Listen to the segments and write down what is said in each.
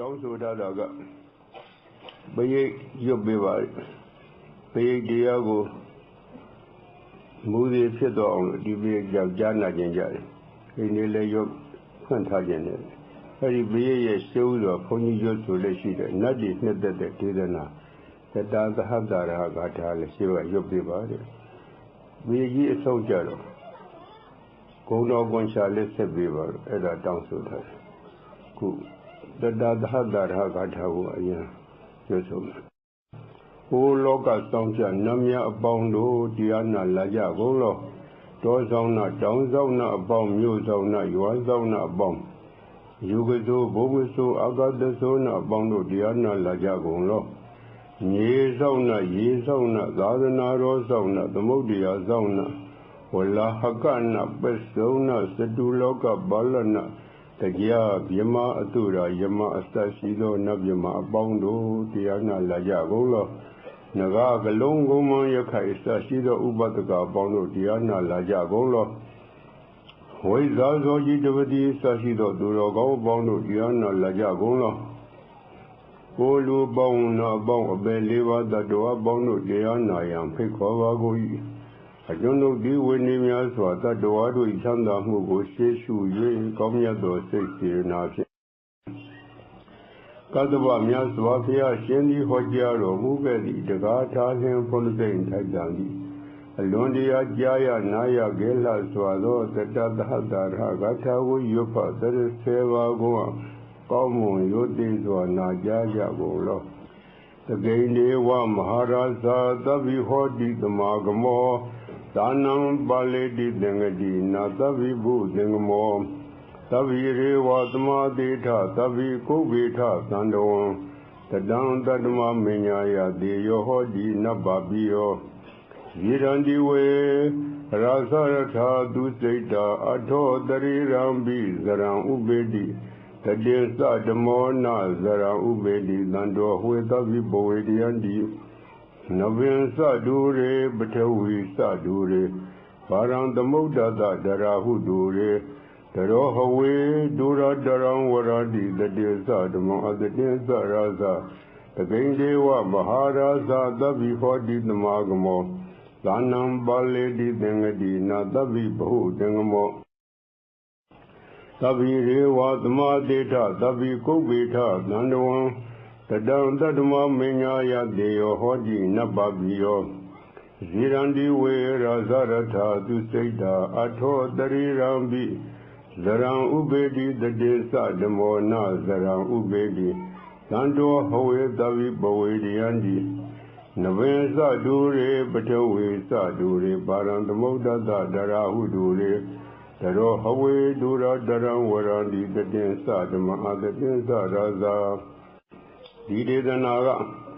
တောင်းဆိုထားတာကပရိတ်ရွတ်ပေးပါပရိတ်တရားကိုမူသည်ဖြစ်တော့အောင်ဒီပရိတ်ကြောင့်ကြားနာခြင်းကြတယ်ဒီနေ့လည်းရွတ်ဖွင့်ထားခြင်းတယ်အဲဒီပရိတ်ရဲ့ရှုံးစွာဘုန်းကြီးရွတ်ဆိုလက်ရှိတဲ့နတ်ပြည်နှစ်သက်တဲ့ဒေသနာတတာသဟတာရဂါထာလည်းရှိကရွတ်ပေးပါတဲ့ပရိတ်ကြီးအဆုံးကြတော့ဂုံတော်ကွန်ရှာလေးဆက်ပေးပါတော့အဲ့ဒါတောင်းဆိုထားတယ်ခု တတသဟတရဟဂါထာကိုအရင်ပြောဆိုမယ်။ဟိုလောကဆောင်ချနမယအပေါင်းတို့တရားနာလာကြကုန်လောတောဆောင်နာတောင်းဆောင်နာအပေါင်းမြို့ဆောင်နာရွာဆောင်နာအပေါင်းယူကစိုးဘုံကစိုးအာဂတဆိုးနာအပေါင်းတို့တရားနာလာကြကုန်လောမြေဆောင်နာရေဆောင်နာသာသနာတော်ဆောင်နာသမုဒ္ဒရာဆောင်နာဝလာဟကနာပစ္စုံနာစတုလောကဘာလနာ တရားမြမအတုရာယမအစရှိသောနတ်မြမအပေါင်းတို့တရားနာလာကြကုန်လောနဂကလုံးကုံမရခိုင်စရှိသောဥပဒကအပေါင်းတို့တရားနာလာကြကုန်လောဝိဇာဇောကြီးတပတိစရှိသောသူတော်ကောင်းအပေါင်းတို့တရားနာလာကြကုန်လောကိုလူပေါင်းနာပေါင်းအပေလေးပါးတတော်အပေါင်းတို့တရားနာရန်ဖိတ်ခေါ်ပါကုန်၏ အကျွန်ုပ်ဒီဝိနည်းများစွာတတ္တဝါတို့ချမ်းသာမှုကိုရှေးရှု၍ကောင်းမြတ်သောစိတ်စေနာဖြင့်ကတ္တဗမြတ်စွာဘုရားရှင်သည်ဟောကြားတော်မူခဲ့သည့်တကားထားလင်းဖုန်စိန်ထိုက်တံသည်အလွန်တရာကြားရနာရကဲလှစွာသောတတသဟတာရဂထာကိုရွတ်ဖတ်သရဆေပါကိုကောင်းမွန်ရိုသေစွာနာကြားကြကုန်လောတကိန်ဒေဝမဟာရာဇာသဗ္ဗိဟောတိသမာဂမော သာနံပါလေတိသင်္ကတိနာသဗ္ဗိဘုသင်္ကမောသဗ္ဗိရေဝသမာတိထသဗ္ဗိကုဗ္ဗေထသန္တဝံတတံတတမမညာယတေယောဟောတိနဗ္ဗပိယောယေရန္တိဝေရာသရထာသူစိတ်တာအထောတရိရံပိဇရံဥပေတိတတေသဓမောနဇရံဥပေတိတံတော်ဟွေသဗ္ဗိဘဝေတယံတိ နဗင်စဒူရေပထဝီစဒူရေဘာရံသမုဒ္ဒတဒရာဟုဒူရေတရောဟဝေဒူရတရံဝရတိတတေသဓမ္မအတတေသရာဇတကိန်ဒေဝမဟာရာဇသဗ္ဗိဟောတိသမာဂမောသာနံပါလေတိသင်္ကတိနာသဗ္ဗိဘဟုသင်္ကမောသဗ္ဗိရေဝသမာတေထသဗ္ဗိကုဗ္ဗေထသန္တဝံ တတံတတမမင်ညာယတေယောဟောတိနဗ္ဗပိယောဇိရန္တိဝေရာဇရထာသူစိတ်တာအထောတရိရံပိဇရံဥပေတိတတေသဓမောနဇရံဥပေတိသံတောဟဝေတဝိပဝေတယံတိနဝေသဒူရေပထဝေသဒူရေပါရံသမုဒ္ဒတဒရာဟုဒူရေတရောဟဝေဒူရတရံဝရန္တိတတေသဓမ္မအတတေသရာဇာ ဒီဒေသနာက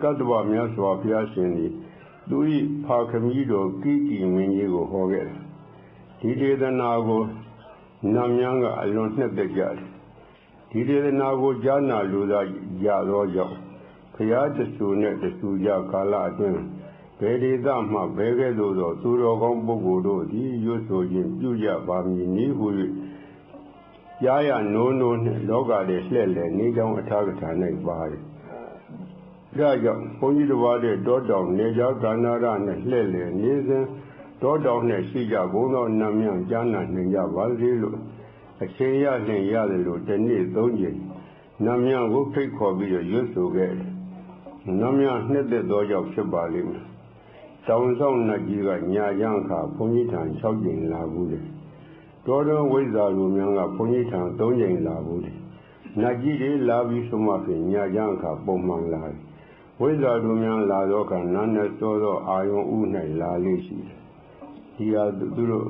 ကတ္တဗမြတ်စွာဘုရားရှင်သည်သူ၏ဖာခမည်းတော်ကိကိမင်းကြီးကိုဟောခဲ့တယ်ဒီဒေသနာကိုနတ်များကအလွန်နှစ်သက်ကြတယ်ဒီဒေသနာကိုကြားနာလူသားကြသောကြောင့်ဘုရားတဆူနဲ့တဆူကြကာလအတွင်းဘယ်ဒေသမှဘယ်ကဲ့သို့သောသူတော်ကောင်းပုဂ္ဂိုလ်တို့သည်ရွတ်ဆိုခြင်းပြုကြပါမည်နည်းဟု၍ကြားရနိုးနိုးနှင့်လောကထဲလှည့်လည်နေကြောင်းအထာကထာ၌ပါတယ် ဒါကြောင့်ဘုန်းကြီးတစ်ပါးတဲ့တောတောင်နေကြကန္နာရနဲ့လှည့်လည်နေစဉ်တောတောင်နဲ့ရှိကြဘုံတော်နာမြကျမ်းနာနိုင်ကြပါစေလို့အချိန်ရနှင်ရတယ်လို့ဒီနေ့သုံးချိန်နာမြကိုဖိတ်ခေါ်ပြီးရွတ်ဆိုခဲ့တယ်။နာမြနှစ်သက်သောကြောင့်ဖြစ်ပါလိမ့်မယ်။တောင်ဆောင်နတ်ကြီးကညာရန်ခါဘုန်းကြီးထံ၆ချိန်လာဘူးတယ်။တောတော်ဝိဇ္ဇာလူများကဘုန်းကြီးထံ၃ချိန်လာဘူးတယ်။နတ်ကြီးတွေလာပြီးဆိုမှဖြင့်ညာရန်ခါပုံမှန်လာတယ်။ ဝိဇ္ဇာလူများလာတော့ကနာနဲ့စောသောအာယုံဥ၌လာလေးရှိတယ်။ဒီဟာသူတို့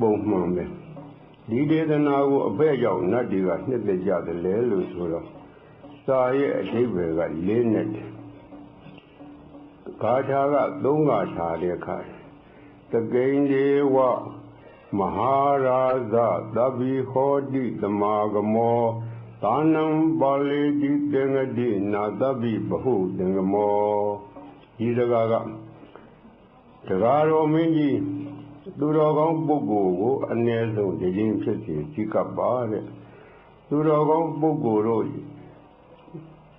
ပုံမှန်ပဲ။ဒီဒေသနာကိုအဖက်ရောက်နတ်တွေကနှစ်သက်ကြတယ်လေလို့ဆိုတော့စာရဲ့အဓိပ္ပာယ်ကလေးနဲ့ဂါထာကသုံးဂါထာတဲ့ခါတကိန်ဒေဝမဟာရာဇသဗ္ဗိဟောတိသမာဂမော သာနံပါလေတိသင်္ကတိနာသဗ္ဗိဘဟုသင်္ကမောဒီစကားကတရားတော်မင်းကြီးသူတော်ကောင်းပုဂ္ဂိုလ်ကိုအ ਨੇ ဆုံးဒီရင်ဖြစ်စီစီကပ်ပါတဲ့သူတော်ကောင်းပုဂ္ဂိုလ်တို့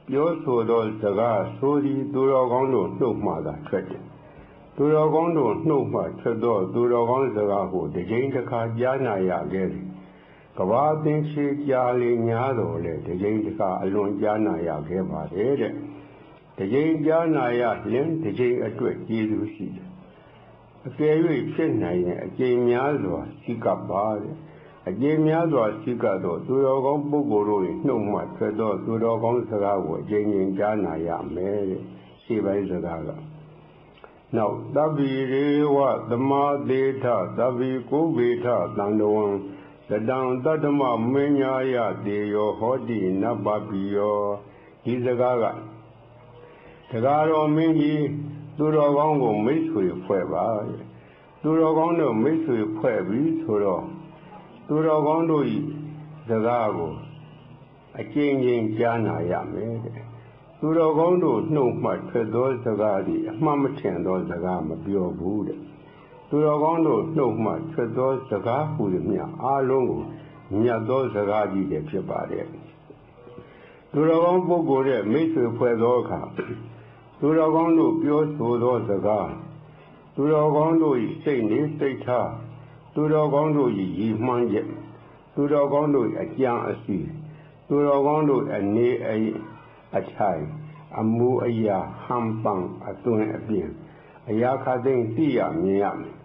ပြောဆိုသောစကားဆိုသည်သူတော်ကောင်းတို့နှုတ်မှသာထွက်တယ်သူတော်ကောင်းတို့နှုတ်မှထွက်သောသူတော်ကောင်းစကားကိုတစ်ကြိမ်တစ်ခါကြားနာရခဲ့သည် ကဘာသင်ရှိကြာလေညာတော်လေတစ်ကြိမ်တစ်ခါအလွန်ကြားနာရခဲ့ပါတယ်တဲ့တစ်ကြိမ်ကြားနာရလင်းတစ်ကြိမ်အတွက်ကျေးဇူးရှိတယ်အကယ်၍ဖြစ်နိုင်ရင်အကျင့်များစွာရှိကပ်ပါတဲ့အကျင့်များစွာရှိကပ်သောသူတော်ကောင်းပုဂ္ဂိုလ်တို့၏နှုတ်မှထွက်သောသူတော်ကောင်းစကားကိုအကျဉ်းချင်းကြားနာရမယ်တဲ့ရှေ့ပိုင်းစကားကနောက်တဗ္ဗိရေဝသမာသေထသဗ္ဗိကိုဗေထတန္တဝံ တတံတတ္တမမင်းညာယတေယောဟောတိနဗ္ဗပိယောဒီစကားကတရားတော်မင်းကြီးသူတော်ကောင်းကိုမိတ်ဆွေဖွဲ့ပါသူတော်ကောင်းတို့မိတ်ဆွေဖွဲ့ပြီးဆိုတော့သူတော်ကောင်းတို့ဤစကားကိုအကျဉ်းချင်းကြားနာရမယ်တဲ့သူတော်ကောင်းတို့နှုတ်မှထွက်သောစကားသည်အမှတ်မထင်သောစကားမပြောဘူးတဲ့ သူတော်ကောင်းတို့နှုတ်မှထွက်သောစကားဟူသည်မြအားလုံးကိုမြတ်သောစကားကြီးတွေဖြစ်ပါတယ်သူတော်ကောင်းပုဂ္ဂိုလ်ရဲ့မိတ်ဆွေဖွဲ့သောအခါသူတော်ကောင်းတို့ပြောဆိုသောစကားသူတော်ကောင်းတို့၏စိတ်နေစိတ်ထားသူတော်ကောင်းတို့၏ရည်မှန်းချက်သူတော်ကောင်းတို့၏အကြံအစီသူတော်ကောင်းတို့အနေအအထိုင်အမူအရာဟံပံအသွင်အပြင်အရာခသိမ့်သိရမြင်ရမယ်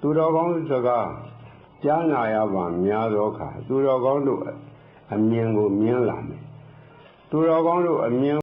သူတော်ကောင်းစကားကြားနာရပါများသောအခါသူတော်ကောင်းတို့အမြင်ကိုမြင်လာမယ်သူတော်ကောင်းတို့အမြင်